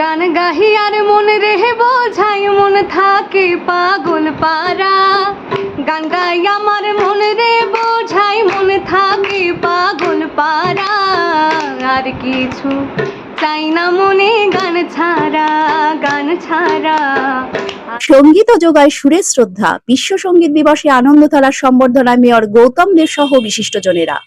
গান গাহি আর মন রেহে বোঝাই, মন থাকে পাগল পারা গান গাই আমার মন রে বোঝাই, মন থাকে পাগল পারা আর কিছু চাই না মনে গান ছাড়া গান ছাড়া। সংগীত যোগায় সুরের শ্রদ্ধা। বিশ্ব সংগীত দিবসে আনন্দধারার সম্বর্ধনা মেয়র গৌতম দে সহ বিশিষ্টজনেরা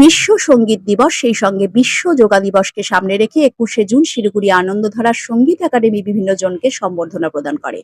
বিশ্ব সংগীত দিবস, সেই সঙ্গে বিশ্ব যোগা দিবসকে সামনে রেখে একুশে জুন শিলিগুড়ি আনন্দধারার সংগীত একাডেমি বিভিন্ন জনকে সম্বর্ধনা প্রদান করে।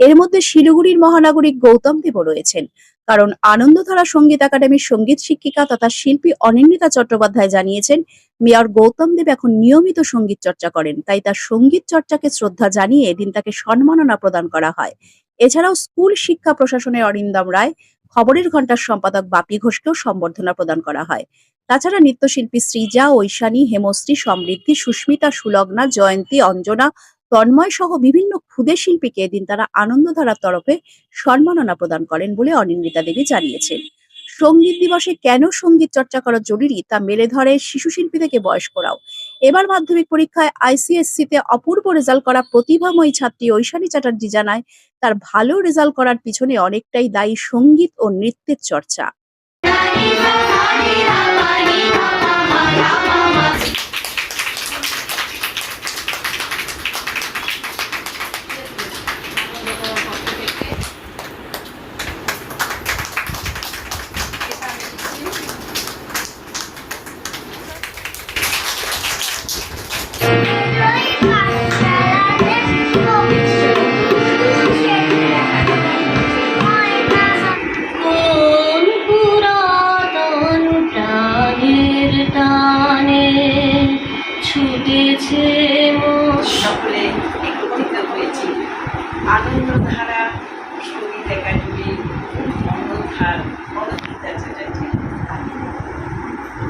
এর মধ্যে শিলিগুড়ির মহানাগরিক গৌতম দেবও রয়েছেন, কারণ আনন্দধারা সংগীত একাডেমির সংগীত শিক্ষিকা তথা শিল্পী অনিন্দিতা চট্টোপাধ্যায় জানিয়েছেন, মেয়র গৌতম দেব এখন নিয়মিত সংগীত চর্চা করেন, তাই তার সংগীত চর্চাকে শ্রদ্ধা জানিয়ে এদিন তাকে সম্মাননা প্রদান করা হয়। এছাড়াও স্কুল শিক্ষা প্রশাসনের অরিন্দম রায় খবরের ঘণ্টার সম্পাদক বাপি ঘোষকেও সম্বর্ধনা প্রদান করা হয়। তাছাড়া নৃত্যশিল্পী শ্রীজা, ঐশানী, হেমশ্রী, সমৃদ্ধি, সুস্মিতা, সুলগ্না, জয়ন্তী, অঞ্জনা, তন্ময় সহ বিভিন্ন ক্ষুদে শিল্পীকে এদিন তারা আনন্দধারার তরফে সম্মাননা প্রদান করেন বলে অনিন্দিতা দেবী জানিয়েছেন। সংগীত দিবসে কেন সংগীত চর্চা করা জরুরি তা মেলে ধরে শিশু শিল্পী থেকে বয়স্করাও। এবার মাধ্যমিক পরীক্ষায় আইসিএসসি তে অপূর্ব রেজাল্ট করা প্রতিভাময়ী ছাত্রী ঐশানী চ্যাটার্জি জানায়, তার ভালো রেজাল্ট করার পিছনে অনেকটাই দায়ী সংগীত ও নৃত্যের চর্চা।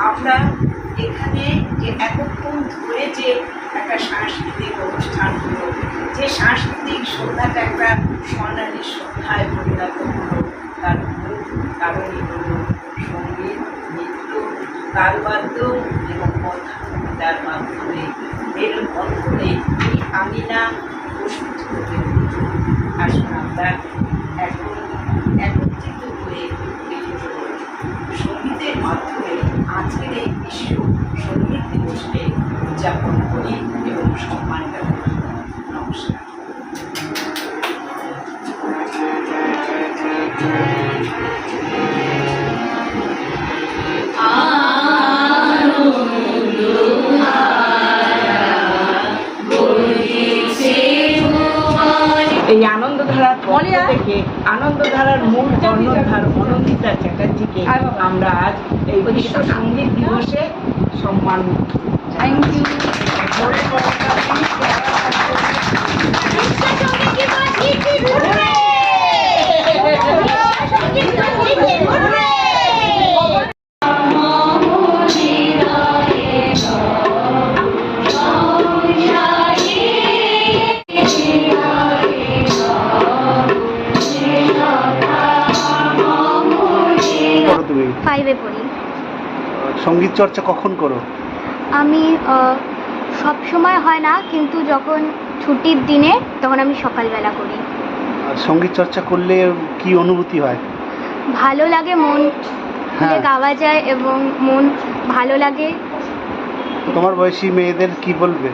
আমরা এখানে যে এতক্ষণ ধরে যে একটা সাংস্কৃতিক অনুষ্ঠান হলো, যে সাংস্কৃতিক সন্ধ্যাটা একটা স্বর্ণালী সন্ধ্যায় পরিণত হলো, তার মূল কারণই হলো সংগীত, নৃত্য তালবাদ্য এবং কথার মাধ্যমে। এর বন্ধনে এই আমিনা প্রস্তুত হতে আসুন আমরা এখন একত্রিত হয়ে সঙ্গীতের মাধ্যমে আজকের এই বিশ্ব সংগীত দিবসকে উদযাপন করি এবং সম্মান। নমস্কার এই কর্ণধার অনন্দিতা চ্যাটার্জিকে আমরা আজ এই বিশ্ব সংগীত দিবসে সম্মান থ্যাংক ইউ তুমি ফাইভে পড়ি। সংগীত চর্চা কখন করো? আমি সব সময় হয় না কিন্তু যখন ছুটির দিনে তখন আমি সকালবেলা করি। আর সংগীত চর্চা করলে কি অনুভূতি হয়? ভালো লাগে মন হ্যাঁ। গাওয়া যায় এবং মন ভালো লাগে। তোমার বয়সী মেয়েদের কি বলবে?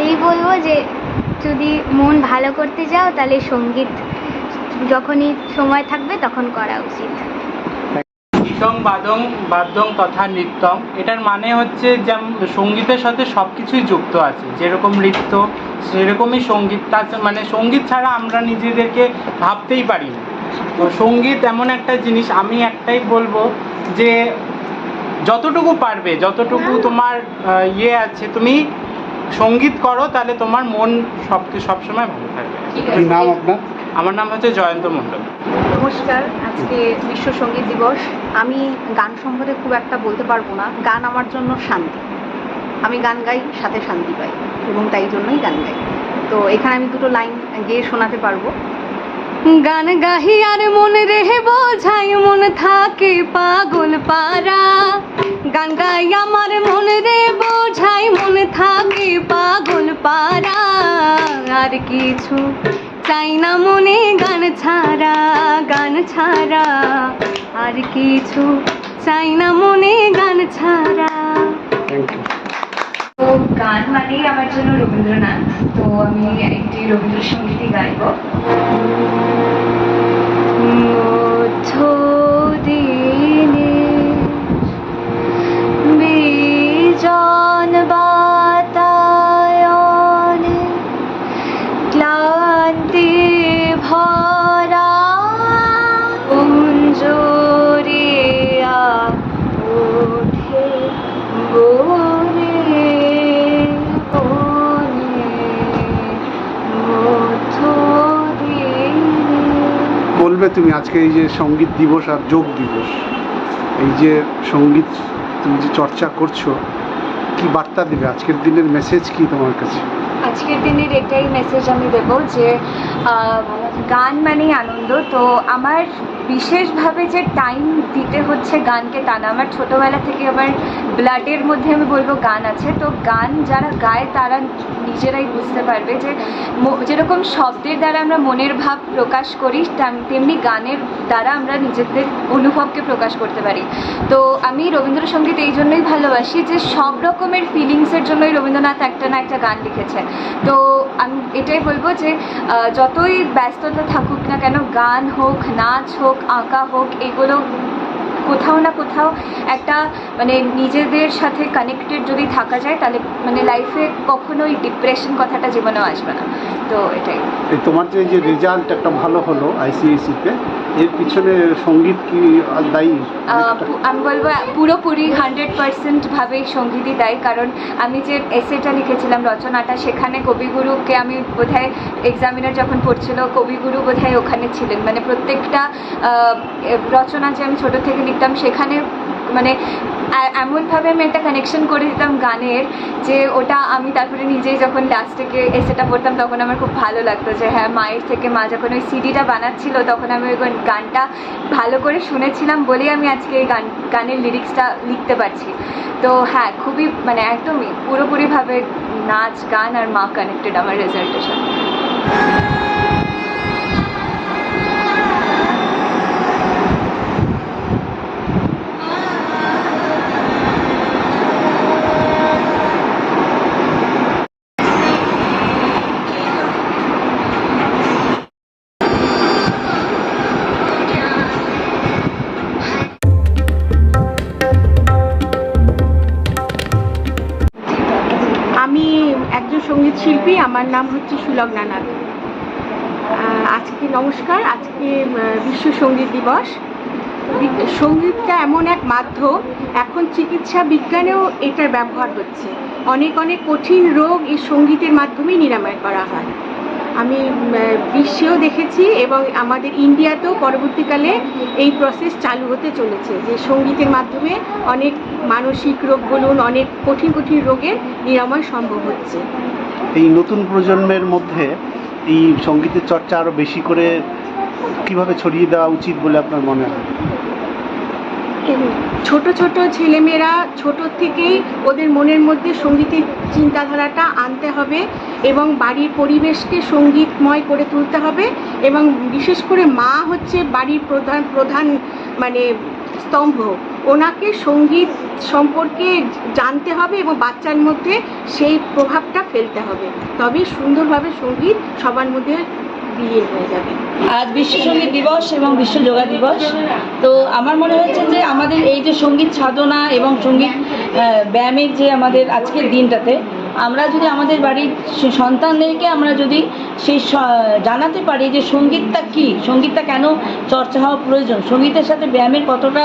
এই বলব যে যদি মন ভালো করতে যাও তাহলে সংগীত যখনই সময় থাকবে তখন করা উচিত। গীতং বাদং বাদ্যং তথা নৃত্যং এটার মানে হচ্ছে যেমন সঙ্গীতের সাথে সব কিছুই যুক্ত আছে। যেরকম নৃত্য সেরকমই সংগীত। তাছাড়া মানে সংগীত ছাড়া আমরা নিজেদেরকে ভাবতেই পারি না। তো সংগীত এমন একটা জিনিস আমি একটাই বলব যে যতটুকু পারবে যতটুকু তোমার ইয়ে আছে তুমি সংগীত করো তাহলে তোমার মন সব সবসময় ভালো থাকবে। কি নাম আপনার? আমার নাম হচ্ছে জয়ন্ত মণ্ডল। নমস্কার আজকে বিশ্ব সংগীত দিবস। আমি গান সম্বন্ধে খুব একটা বলতে পারব না। গান আমার জন্য শান্তি। আমি গান গাই সাথে শান্তি পাই এবং তাই জন্যই গান গাই। তো এখানে আমি দুটো লাইন গিয়ে শোনাতে পারব। গান গাহি আর মনে রেহে বোঝাই মন থাকে পাগল পারা গান গাই আমার মনে রে বোঝাই মন থাকে পাগল পারা আর কিছু চাই না মনে গান ছাড়া গান ছাড়া। আর কিছু চাই না মনে গান ছাড়া। তো গান মানেই আমার জন্য রবীন্দ্রনাথ। তো আমি একটি রবীন্দ্রসঙ্গীতই গাইব। বলবে তুমি আজকে এই যে সংগীত দিবস আর যোগ দিবস, এই যে সংগীত তুমি যে চর্চা করছ, কি বার্তা দেবে? আজকের দিনের মেসেজ কি তোমার কাছে? আজকের দিনের এটাই মেসেজ আমি দেবো যে গান মানেই আনন্দ। তো আমার বিশেষভাবে যে টাইম দিতে হচ্ছে গানকে তা না। আমার ছোটোবেলা থেকে আমার ব্লাডের মধ্যে আমি বলব গান আছে। তো গান যারা গায়, তারা নিজেরাই বুঝতে পারবে যে যেরকম শব্দের দ্বারা আমরা মনের ভাব প্রকাশ করি, তেম- তেমনি গানের দ্বারা আমরা নিজেদের অনুভবকে প্রকাশ করতে পারি। তো আমি রবীন্দ্রসঙ্গীত এই জন্যই ভালোবাসি যে সব রকমের ফিলিংসের জন্যই রবীন্দ্রনাথ একটা না একটা গান লিখেছে। তো আমি এটাই বলব যে যতই ব্যস্ততা থাকুক না কেন, গান হোক, নাচ হোক আঁকা হোক, এগুলো কোথাও না কোথাও একটা মানে নিজেদের সাথে কানেক্টেড যদি থাকা যায়, তাহলে মানে লাইফে কখনোই ডিপ্রেশন কথাটা জীবনেও আসবে না। তো এটাই। তোমার যে রেজাল্ট একটা ভালো হলো আইসিএসিতে এর পিছনে সংগীত কি দায়ী? আমি বলব, পুরোপুরি হান্ড্রেড পার্সেন্ট ভাবেই সঙ্গীতই দায়ী। কারণ আমি যে এসেটা লিখেছিলাম, রচনাটা, সেখানে কবিগুরুকে আমি বোধহয় এক্সামিনার যখন পড়ছিল, কবিগুরু বোধহয় ওখানে ছিলেন। মানে প্রত্যেকটা রচনা যে আমি ছোটো থেকে লিখতাম, সেখানে মানে এমনভাবে আমি একটা কানেকশন করে দিতাম গানের যে ওটা আমি তারপরে নিজেই যখন লাস্টে এসেটা পড়তাম তখন আমার খুব ভালো লাগতো যে হ্যাঁ মায়ের থেকে মা যখন ওই সিডিটা বানাচ্ছিল তখন আমি ওই গানটা ভালো করে শুনেছিলাম বলেই আমি আজকে এই গান গানের লিরিক্সটা লিখতে পারছি। তো হ্যাঁ খুবই মানে একদমই পুরোপুরিভাবে নাচ, গান আর মা কানেক্টেড আমার রেজাল্টের সাথে। শিল্পী, আমার নাম হচ্ছে সুলগ্না নাথ আজকে নমস্কার, আজকে বিশ্ব সংগীত দিবস। সঙ্গীতটা এমন এক মাধ্যম, এখন চিকিৎসা বিজ্ঞানেও এটার ব্যবহার হচ্ছে। অনেক অনেক কঠিন রোগ এই সঙ্গীতের মাধ্যমেই নিরাময় করা হয়। আমি বিশ্বেও দেখেছি এবং আমাদের ইন্ডিয়াতেও পরবর্তীকালে এই প্রসেস চালু হতে চলেছে যে সঙ্গীতের মাধ্যমে অনেক মানসিক রোগ বলুন, অনেক কঠিন কঠিন রোগের নিরাময় সম্ভব হচ্ছে। এই নতুন প্রজন্মের মধ্যে এই সঙ্গীতের চর্চা আরও বেশি করে কীভাবে ছড়িয়ে দেওয়া উচিত বলে আপনার মনে হয়? ছোট ছোট ছেলেমেয়েরা ছোট থেকেই ওদের মনের মধ্যে সঙ্গীতের চিন্তাধারাটা আনতে হবে এবং বাড়ির পরিবেশকে সঙ্গীতময় করে তুলতে হবে এবং বিশেষ করে মা হচ্ছে বাড়ির প্রধান প্রধান মানে স্তম্ভ। ওনাকে সংগীত সম্পর্কে জানতে হবে এবং বাচ্চার মধ্যে সেই প্রভাবটা ফেলতে হবে। তবেই সুন্দরভাবে সংগীত সবার মধ্যে বিলীন হয়ে যাবে। আজ বিশ্ব সংগীত দিবস এবং বিশ্ব যোগা দিবস। তো আমার মনে হচ্ছে যে আমাদের এই যে সংগীত সাধনা এবং সংগীত ব্যায়ামের যে আমাদের আজকের দিনটাতে, আমরা যদি আমাদের বাড়ির সন্তানদেরকে আমরা যদি সেই জানাতে পারি যে সঙ্গীতটা কী, সঙ্গীতটা কেন চর্চা হওয়া প্রয়োজন, সঙ্গীতের সাথে ব্যায়ামের কতটা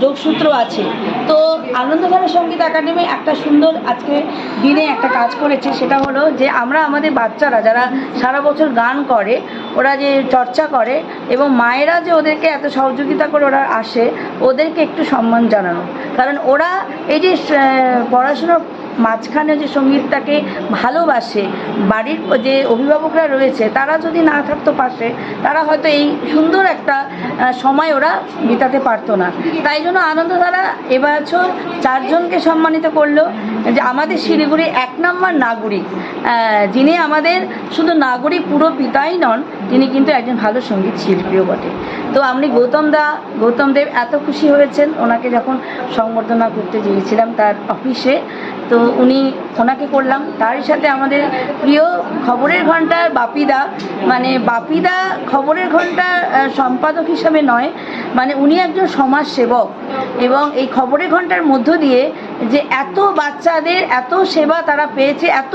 যোগসূত্র আছে। তো আনন্দধারা সংগীত একাডেমি একটা সুন্দর আজকে দিনে একটা কাজ করেছে সেটা হলো যে আমরা আমাদের বাচ্চারা যারা সারা বছর গান করে ওরা যে চর্চা করে এবং মায়েরা যে ওদেরকে এত সহযোগিতা করে ওরা আসে ওদেরকে একটু সম্মান জানানো। কারণ ওরা এই যে আহ, পড়াশুনোর মাঝখানে যে সঙ্গীতটাকে ভালোবাসে, বাড়ির যে অভিভাবকরা রয়েছে, তারা যদি না থাকতো পাশে, তারা হয়তো এই সুন্দর একটা সময় ওরা বিতাতে পারতো না। তাই জন্য আনন্দধারা এবছর চারজনকে সম্মানিত করল। যে আমাদের শিলিগুড়ি এক নম্বর নাগরিক যিনি আমাদের শুধু নাগরিক, পুরো পিতাই নন, তিনি কিন্তু একজন ভালো সংগীত শিল্পীও বটে। তো আপনি গৌতম দা, গৌতম দেব এত খুশি হয়েছেন, ওনাকে যখন সংবর্ধনা করতে গিয়েছিলাম তার অফিসে, তো উনি ওনাকে করলাম। তারই সাথে আমাদের প্রিয় খবরের ঘণ্টার বাপিদা মানে বাপিদা খবরের ঘণ্টার সম্পাদক হিসাবে নয় মানে উনি একজন সমাজসেবক এবং এই খবরের ঘণ্টার মধ্য দিয়ে যে এত বাচ্চাদের এত সেবা তারা পেয়েছে, এত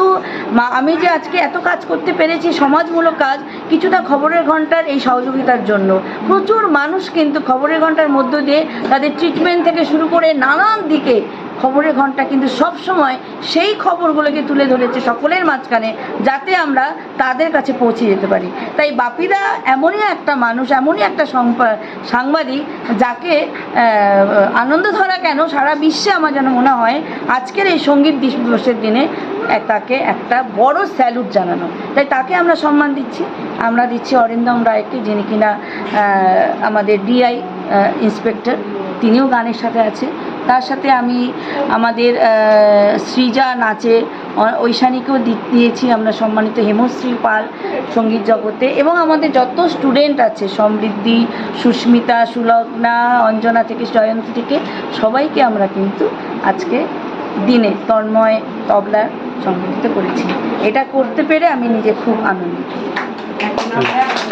আমি যে আজকে এত কাজ করতে পেরেছি, সমাজমূলক কাজ, কিছুটা খবরের ঘণ্টার এই সহযোগিতার জন্য। প্রচুর মানুষ কিন্তু খবরের ঘণ্টার মধ্য দিয়ে তাদের ট্রিটমেন্ট থেকে শুরু করে নানান দিকে খবরের ঘণ্টা, কিন্তু সব সময় সেই খবরগুলোকে তুলে ধরেছে সকলের মাঝখানে, যাতে আমরা তাদের কাছে পৌঁছে যেতে পারি। তাই বাপিদা এমনই একটা মানুষ, এমনই একটা সাংবাদিক, যাকে আনন্দ ধরা কেন? সারা বিশ্বে আমার যেন মনে হয়, আজকের এই সংগীত দিবসের দিনে তাকে একটা বড় স্যালুট জানানো। তাই তাকে আমরা সম্মান দিচ্ছি। আমরা দিচ্ছি অরিন্দম রায়কে, যিনি কিনা আমাদের ডিআই ইন্সপেক্টর। তিনিও গানের সাথে আছে। তার সাথে আমি আমাদের সৃজা নাচে ঐশানীকেও দিয়েছি, আমরা সম্মানিত হেমশ্রী পাল সংগীত জগতে। এবং আমাদের যত স্টুডেন্ট আছে, সমৃদ্ধি, সুস্মিতা, সুলগ্না, অঞ্জনা থেকে, জয়ন্তী থেকে, সবাইকে আমরা কিন্তু আজকে দিনে তন্ময় তবলা সংগঠিত করেছি। এটা করতে পেরে আমি নিজে খুব আনন্দিত।